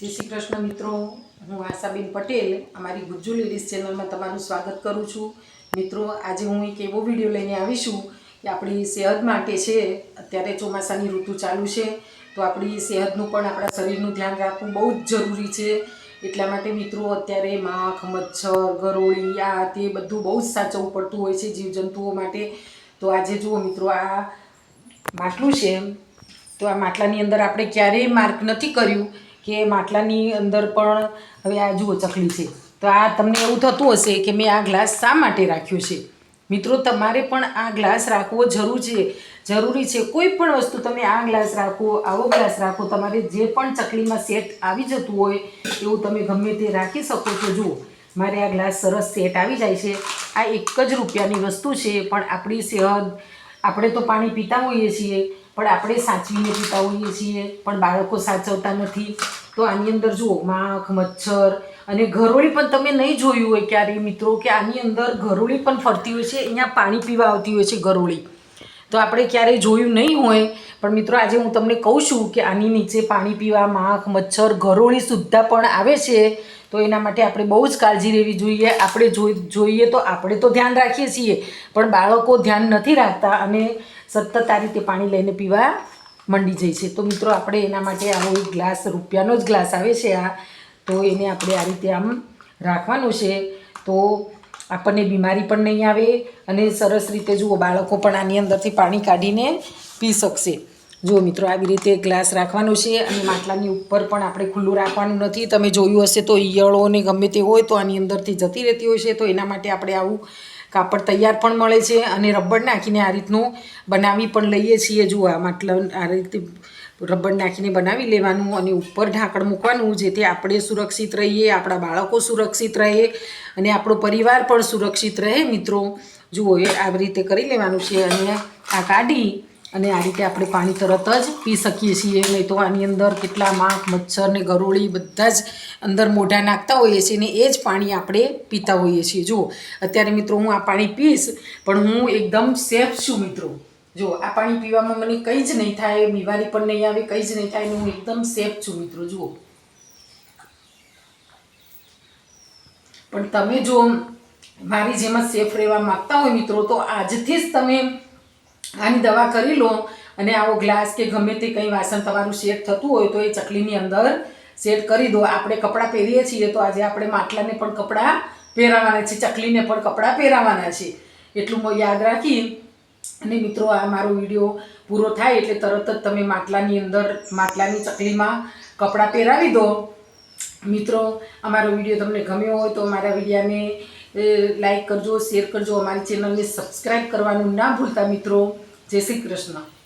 જય શ્રી કૃષ્ણ મિત્રો. હું આશાબેન પટેલ. અમારી ગુજ્જુ લેડીઝ ચેનલમાં તમારું સ્વાગત કરું છું. મિત્રો, આજે હું એક એવો વીડિયો લઈને આવીશું કે આપણી સેહત માટે છે, અત્યારે ચોમાસાની ઋતુ ચાલુ છે, તો આપણી સેહતનું પણ આપણા શરીરનું ધ્યાન રાખવું બહુ જ જરૂરી છે. એટલા માટે મિત્રો, અત્યારે માખ, મચ્છર, ગરોળી, આ તે બધું બહુ જ સાચવવું પડતું હોય છે જીવજંતુઓ માટે. તો આજે જુઓ મિત્રો, આ માટલું છે. તો આ માટલાની અંદર આપણે ક્યારેય માર્ક નથી કર્યું. કે માટલાની અંદર પણ હવે આ જુઓ ચકલી છે. તો આ તમને એવું થતું હશે કે મેં આ ગ્લાસ શા માટે રાખ્યો છે? મિત્રો, તમારે પણ આ ગ્લાસ રાખવો જરૂર છે. જરૂરી છે કોઈ પણ વસ્તુ તમે આ ગ્લાસ રાખો, આવો ગ્લાસ રાખો, તમારે જે પણ ચકલીમાં સેટ આવી જતું હોય એવું તમે ગમે તે રાખી શકો છો. જુઓ, મારે આ ગ્લાસ સરસ સેટ આવી જાય છે. આ એક જ રૂપિયાની વસ્તુ છે, પણ આપણી સેહત આપણે તો પાણી પીતા હોઈએ છીએ. પણ આપણે સાચવીને પીતા હોઈએ છીએ, પણ બાળકો સાચવતા નથી. તો આની અંદર જુઓ, માખ, મચ્છર અને ઘરોળી પણ તમે નહીં જોયું હોય ક્યારેય મિત્રો, કે આની અંદર ઘરોળી પણ ફરતી હોય છે, અહીંયા પાણી પીવા આવતી હોય છે ઘરોળી. તો આપણે ક્યારેય જોયું નહીં હોય. પણ મિત્રો, આજે હું તમને કહું છું કે આની નીચે પાણી પીવા, માખ, મચ્છર, ઘરોળી સુદ્ધા પણ આવે છે. તો એના માટે આપણે બહુ જ કાળજી લેવી જોઈએ. આપણે જોઈ, જોઈએ તો આપણે તો ધ્યાન રાખીએ છીએ. પણ બાળકો ધ્યાન નથી રાખતા અને સતત આ રીતે પાણી લઈને પીવા મંડી જાય છે. તો મિત્રો, આપણે એના માટે આવો એક ગ્લાસ, રૂપિયાનો જ ગ્લાસ આવે છે આ. તો એને આપણે આ રીતે આમ રાખવાનું છે. તો આપણને બીમારી પણ નહીં આવે અને સરસ રીતે જુઓ, બાળકો પણ આની અંદરથી પાણી કાઢીને પી શકશે. જુઓ મિત્રો, આવી રીતે ગ્લાસ રાખવાનો છે અને માટલાની ઉપર પણ આપણે ખુલ્લું રાખવાનું નથી. તમે જોયું હશે તો ઈયળો ને ગમે તે હોય તો આની અંદરથી જતી રહેતી હોય છે. તો એના માટે આપણે આવું કાપડ તૈયાર પણ મળે છે અને રબડ નાખીને આ રીતનું બનાવી પણ લઈએ છીએ. જુઓ આ માટલા આ રીતે રબડ નાખીને બનાવી લેવાનું અને ઉપર ઢાંકણ મૂકવાનું જેથી આપણે સુરક્ષિત રહીએ, આપણા બાળકો સુરક્ષિત રહે અને આપણો પરિવાર પણ સુરક્ષિત રહે મિત્રો. જુઓ એ આવી રીતે કરી લેવાનું છે અને આ કાઢી અને આ રીતે આપણે પાણી તરત જ પી શકીએ છીએ. નહીં તો આની અંદર કેટલા માખ, મચ્છર ને ગરોળી બધા જ અંદર મોઢા નાખતા હોઈએ છીએ ને એ જ પાણી આપણે પીતા હોઈએ છીએ. જુઓ, અત્યારે મિત્રો હું આ પાણી પીશ, પણ હું એકદમ સેફ છું મિત્રો. જો આ પાણી પીવામાં મને કંઈ જ નહીં થાય, બીમારી પણ નહીં આવે, કંઈ જ નહીં થાય હું એકદમ સેફ છું મિત્રો, જુઓ. પણ તમે જો મારી જેમ સેફ રહેવા માગતા હોય મિત્રો, તો આજથી જ તમે આની દવા કરી લો અને આવો ગ્લાસ કે ગમે તે કંઈ વાસણ તમારું સેટ થતું હોય તો એ ચકલીની અંદર સેટ કરી દો. આપણે કપડાં પહેરીએ છીએ તો આજે આપણે માટલાને પણ કપડાં પહેરાવાના છે, ચકલીને પણ કપડાં પહેરાવાના છે. એટલું હું યાદ રાખી અને મિત્રો આ મારો વીડિયો પૂરો થાય એટલે તરત જ તમે માટલાની અંદર, માટલાની ચકલીમાં કપડાં પહેરાવી દો. મિત્રો અમારો વીડિયો તમને ગમ્યો હોય તો અમારા વિડીયાને લાઈક કરજો શેર કરજો અમારી ચેનલને સબસ્ક્રાઈબ કરવાનું ના ભૂલતા મિત્રો. જય શ્રી કૃષ્ણ.